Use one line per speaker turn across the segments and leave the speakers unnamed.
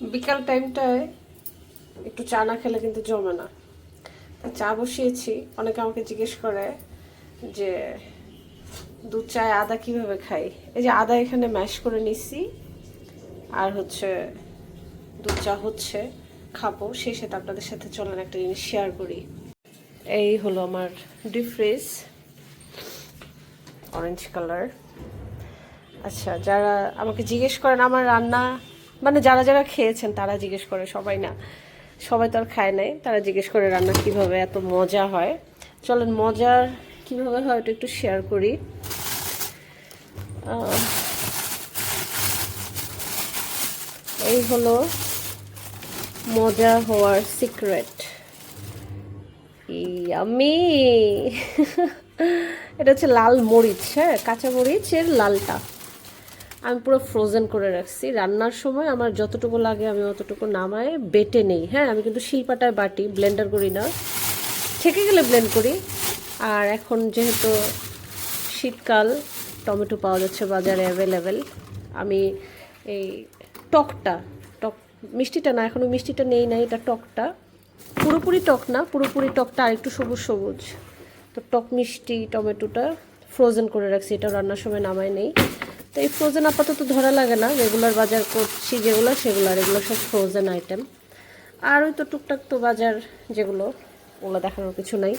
বিকাল টাইমটায় একটু চা না খেলে কিন্তু জমে না। চা বসিয়েছি। অনেকে আমাকে জিজ্ঞেস করে যে, দুধ, চায় আদা কীভাবে খাই? এই যে আদা এখানে ম্যাশ করে নিছি, আর হচ্ছে দুধ চা হচ্ছে, খাব। সেই সাথে আপনাদের সাথে চলেন একটা জিনিস শেয়ার করি। এই হলো আমার ডিপ ফ্রিজ অরেঞ্জ কালার আচ্ছা যারা আমাকে জিজ্ঞেস করেন, আমার রান্না মানে যারা যারা খেয়েছেন, তারা জিজ্ঞেস করে, সবাই না, সবাই তো আর খায় নাই, তারা জিজ্ঞেস করে রান্না কীভাবে এত মজা হয়। চলেন, মজার কীভাবে হয় ওটা একটু শেয়ার করি। এই হলো মজা হওয়ার সিক্রেট আমি এটা হচ্ছে লাল মরিচ হ্যাঁ কাঁচা মরিচের লালটা। আমি পুরো ফ্রোজেন করে রাখছি। রান্নার সময় আমার যতটুকু লাগে আমি অতটুকু নামায় বেটে নেই। হ্যাঁ আমি কিন্তু শিলপাটায় বাটি ব্লেন্ডার করি না। থেকে গেলে ব্লেন্ড করি। আর এখন যেহেতু শীতকাল, টমেটো পাওয়া যাচ্ছে বাজারে অ্যাভেলেবেল আমি এই টকটা, টক, মিষ্টিটা না এখনও মিষ্টিটা নেই না এটা টকটা। পুরোপুরি টক না, পুরোপুরি টকটা আর একটু সবুজ সবুজ। তো টক মিষ্টি, টমেটোটা ফ্রোজেন করে রাখছি। এটা রান্নার সময় নামায় নেই। তো এই ফ্রোজেন আপাতত ধরা লাগে না। রেগুলার বাজার করছি যেগুলো, সেগুলো এগুলো সব ফ্রোজেন আইটেম আর ওই তো টুকটাক তো বাজার যেগুলো, ওগুলো দেখানোর কিছু নাই।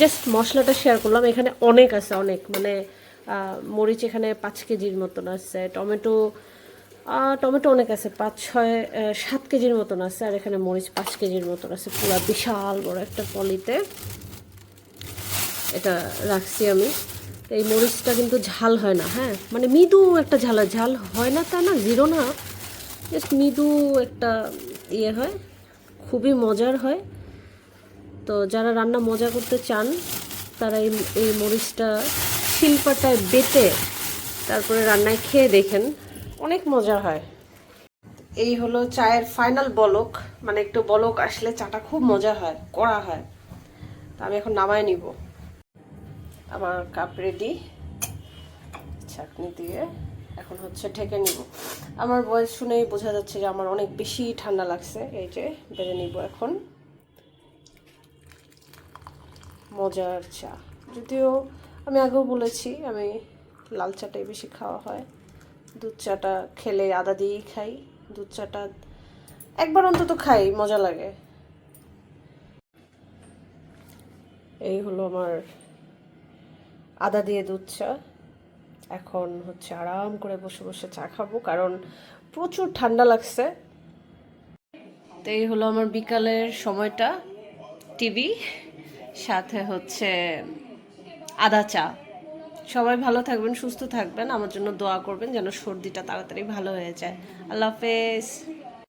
জাস্ট মশলাটা শেয়ার করলাম। এখানে অনেক আছে, অনেক। মানে মরিচ এখানে পাঁচ কেজির মতন আছে, টমেটো টমেটো অনেক আছে, পাঁচ, ছয় সাত কেজির মতন আছে, আর এখানে মরিচ পাঁচ কেজির মতন আছে। পুরো বিশাল বড় একটা পলিতে। এটা রাখছি আমি। এই মরিচটা কিন্তু ঝাল হয় না হ্যাঁ? মানে মৃদু একটা ঝাল হয়। ঝাল হয় না তা না, জিরো না। জাস্ট মৃদু একটা ইয়ে হয়, খুবই মজার হয়। তো যারা রান্না মজা করতে চান, তারা এই এই মরিচটা শিল্পাটায় বেটে তারপরে রান্নায় খেয়ে দেখেন, অনেক মজা হয়। এই হলো চায়ের ফাইনাল বলক মানে একটু বলক আসলে চাটা খুব মজা হয় করা হয়। তা আমি এখন নামায় নিব। আমার কাপ রেডি ছাকনি দিয়ে এখন হচ্ছে ঢেকে নিব। আমার বয়স শুনেই বোঝা যাচ্ছে যে আমার অনেক বেশি ঠান্ডা লাগছে। এই যে, বেড়ে নিব এখন। মজার চা। যদিও আমি আগেও বলেছি, আমি লাল চাটাই বেশি খাওয়া হয়। দুধ চাটা খেলে আদা দিয়েই খাই। দুধ চাটা একবার অন্তত খাই, মজা লাগে। এই হলো আমার আদা দিয়ে দুধ চা। এখন হচ্ছে আরাম করে বসে বসে চা খাব, কারণ প্রচুর ঠান্ডা লাগছে। তো এই হলো আমার বিকালের সময়টা টিভি, সাথে হচ্ছে আদা চা। সবাই ভালো থাকবেন, সুস্থ থাকবেন, আমার জন্য দোয়া করবেন যেন সর্দিটা তাড়াতাড়ি ভালো হয়ে যায়। আল্লাহ হাফেজ।